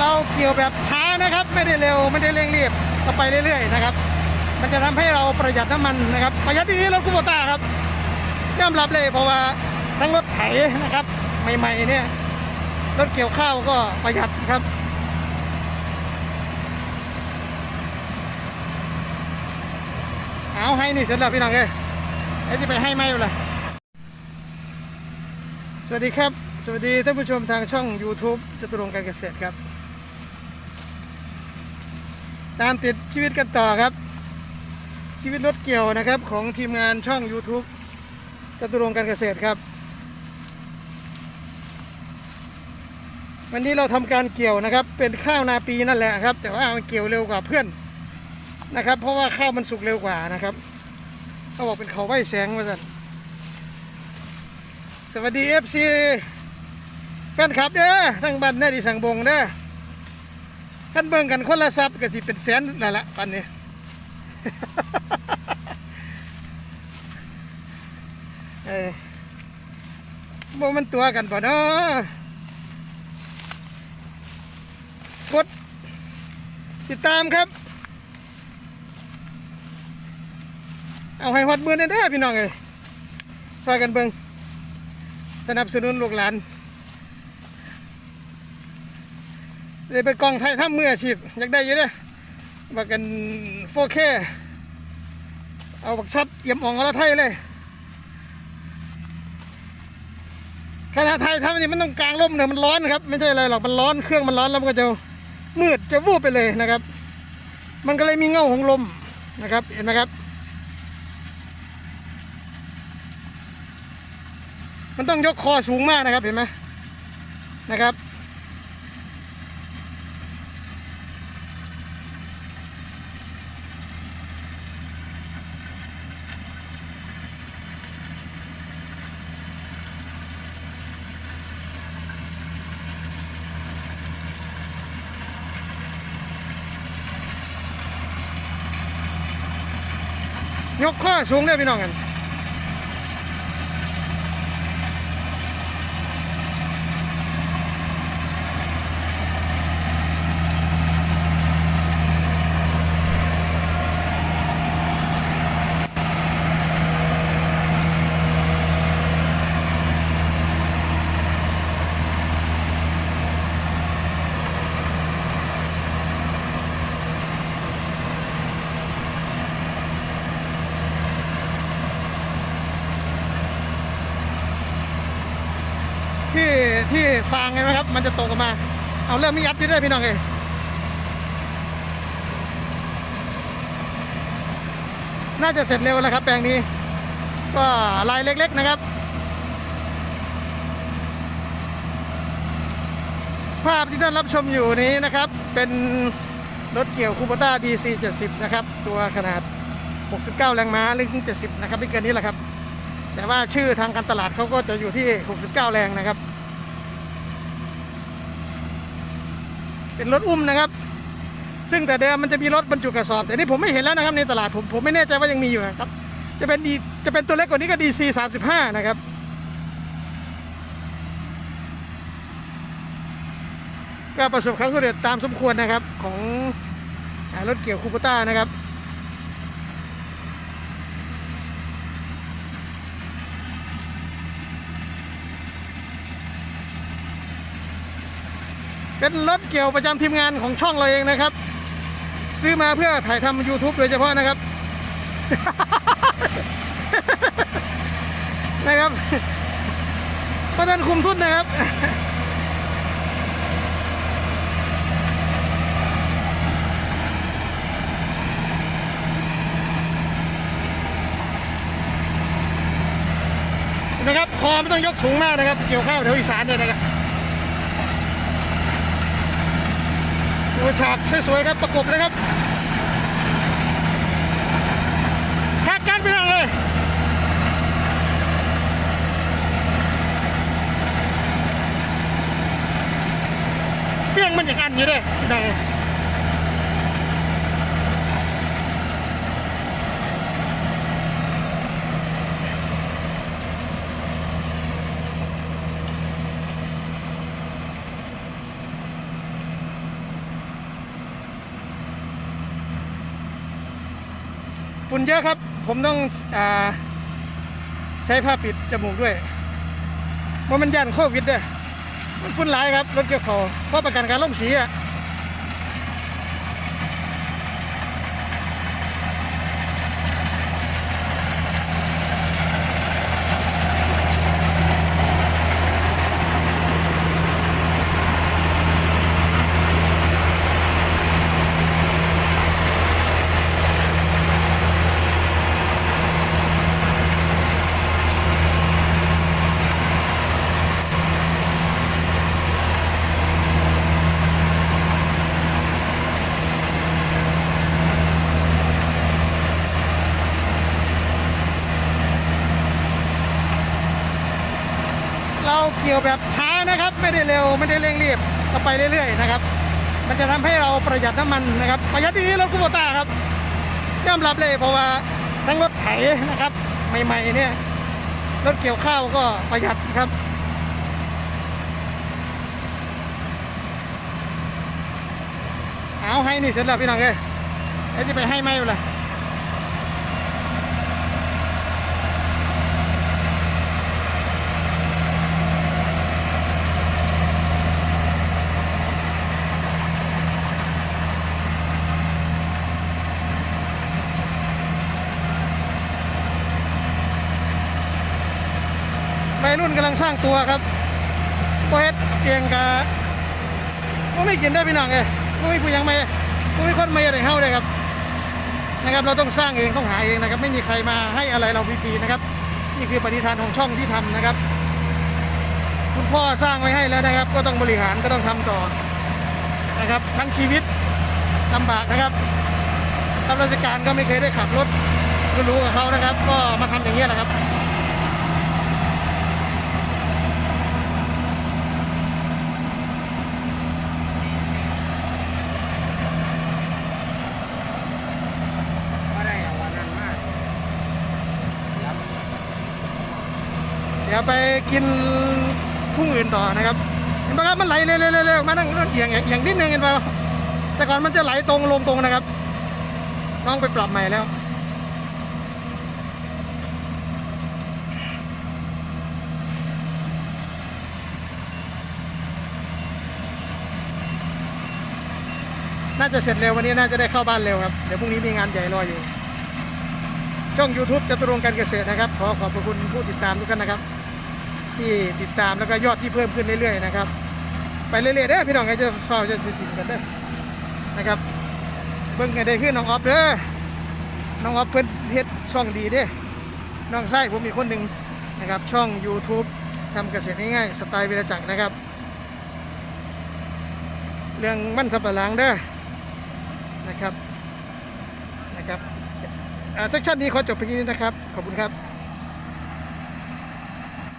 เราเกี่ยวแบบช้านะครับ ไม่ได้เร็วไม่ได้เร่งรีบก็ไปเรื่อยๆนะครับ มันจะทำให้เราประหยัดน้ำมันนะครับ ประหยัดที่นี่รถคูโบต้าครับยอมรับเลยเพราะว่าทั้งรถไถนะครับ ใหม่ๆเนี่ยรถเกี่ยวข้าวก็ประหยัดครับเอาให้นี่เสร็จแล้วพี่น้องเอ้ยไอ้ที่ไปให้ไม่เป็นไรสวัสดีครับ สวัสดีท่านผู้ชมทางช่อง YouTube จตุรงการเกษตรครับ ตามติดชีวิตกันต่อครับ ชีวิตรถเกี่ยวนะครับของทีมงานช่อง YouTube จตุรงการเกษตรครับ วันนี้เราทำการเกี่ยวนะครับ เป็นข้าวนาปีนั่นแหละครับ แต่ว่ามันเกี่ยวเร็วกว่าเพื่อนนะครับ เพราะว่าข้าวมันสุกเร็วกว่านะครับเขาบอกเป็นเขาไหวแสงมาสันสวัสดีเอฟซีแฟนคลับเด้อทั้งบ้านเด้อดิสังบงเด้อ กันเบิ่งกันคนละซับก็สิเป็นแสนนั่นแหละปันนี้ เออบ่มันตัวกันป่ะเนาะกด ติดตามครับ เอาให้ฮอดมือแน่เด้อพี่น้องเอ้ยช่วยกันเบิ่งสนับสนุนลูกหลาน เลยไปกองไทยทำมืออาชีพอยากได้เยอะเด้อบักกัน 4K เอาบักชัดเยี่ยมอ่องเอาละไทยเลยขณะไทยทำนี่มันต้องกลางร่มเนี่ยมันร้อนครับ ไม่ใช่อะไรหรอกมันร้อนเครื่องมันร้อนแล้วมันก็จะมืดจะวูบไปเลยนะครับ มันก็เลยมีเงาของลมนะครับ เห็นไหมครับ มันต้องยกคอสูงมากนะครับเห็นไหมนะครับ ยกข้อสูงได้พี่น้องกัน ที่ที่ฟางไงไหมครับ มันจะตกออกมา เอาเริ่มไม่ยัดอยู่ด้วยพี่น้องเอยน่าจะเสร็จเร็วแล้วครับแปลงนี้ ก็ลายเล็กๆนะครับ ภาพที่ท่านรับชมอยู่นี้นะครับ เป็นรถเกี่ยวคูปต้า DC 70 นะครับ ตัวขนาด 69 แรงม้าหรือ70 นะครับไม่เกินนี้แหละครับ แต่ว่าชื่อทางการตลาดเขาก็จะอยู่ที่ 69 แรงนะครับ เป็นรถอุ้มนะครับ ซึ่งแต่เดิมมันจะมีรถบรรจุกระสอบ แต่นี่ผมไม่เห็นแล้วนะครับในตลาดผมผมไม่แน่ใจว่ายังมีอยู่นะครับ จะเป็นดีจะเป็นตัวเล็กกว่านี้ก็ DC 35นะครับก็ประสบความสำเร็จตามสมควรนะครับของรถเกี่ยวคูปต้านะครับ เป็นรถเกี่ยวประจำทีมงานของช่องเราเองนะครับ ซื้อมาเพื่อถ่ายทำ YouTube โดยเฉพาะนะครับ นะครับเพราะนั้นคุมทุนนะครับนไหมครับคอไม่ต้องยกสูงมากนะครับ เกี่ยวข้าวแถวอีสานเลยนะครับ ดูฉากสวยๆครับประกบเลยครับฉากกันไปเลยเปี้ยงมันอย่างอันอยู่เลยได้ ฝุ่นเยอะครับ ผมต้องอใช้ผ้าปิดจมูกด้วยเพราะมันยันโควิดเด้อมันฝุ่นหลายครับรถเกี่ยวเขาวเพราะประกันการล่มสีอะ กี่ยวแบบช้านะครับ ไม่ได้เร็วไม่ได้เร่งรีบก็ไปเรื่อยๆนะครับ มันจะทำให้เราประหยัดน้ำมันนะครับ ประหยัดที่นี้รถคูโบต้าครับยอมรับเลยเพราะว่าทั้งรถไถนะครับใหม่ๆเนี่ยรถเกี่ยวข้าวก็ประหยัดครับเอาให้นี่เสร็จแล้วพี่น้องเอ้ยไอ้ที่ไปให้ไม่เป็น วัยรุ่นกำลังสร้างตัวครับโปเฮ็ดเกียงกะก็ไม่กินได้พี่น้องเอ้ก็ไม่ผู้ยังไม่ก็ไม่คนไม่อะไรเฮาเลยครับนะครับ เราต้องสร้างเองต้องหาเองนะครับ ไม่มีใครมาให้อะไรเราฟรีๆนะครับ นี่คือปฏิทานของช่องที่ทำนะครับ คุณพ่อสร้างไว้ให้แล้วนะครับ ก็ต้องบริหารก็ต้องทำต่อนะครับทั้งชีวิตลำบากนะครับรับราชการก็ไม่เคยได้ขับรถรู้กับเขานะครับ ก็มาทำอย่างนี้แหละครับ อะไรอะวันนั้นมาก เดี๋ยวไปกินพุ่งอื่นต่อนะครับเห็นไหมครับมันไหลเร็วๆๆๆมานั่งเอียงเอียงนิดนึงเห็นไหมแต่ก่อนมันจะไหลตรงลมตรงนะครับต้องไปปรับใหม่แล้วน่าจะเสร็จเร็ววันนี้น่าจะได้เข้าบ้านเร็วครับ เดี๋ยวพรุ่งนี้มีงานใหญ่รออยู่ ช่อง YouTube จตุรงการเกษตรนะครับ ขอขอบพระคุณผู้ติดตามทุกท่านนะครับ ที่ติดตามแล้วก็ยอดที่เพิ่มขึ้นเรื่อยๆนะครับ ไปเรื่อยๆเด้อพี่น้องไงจะเฝ้าจะติดกันเด้อนะครับ เบิ่งกันได้ขึ้นน้องออฟเด้อน้องออฟเพิ่นเฮ็ดช่องดีเด้น้องไส้ผมมีคนหนึ่งนะครับช่อง YouTube ทำเกษตรง่ายๆสไตล์วิรจักรนะครับ เรื่องมันสับปะหลังเด้อนะครับนะครับเซสชันนี้ขอจบเพียงนี้นะครับ ขอบคุณครับ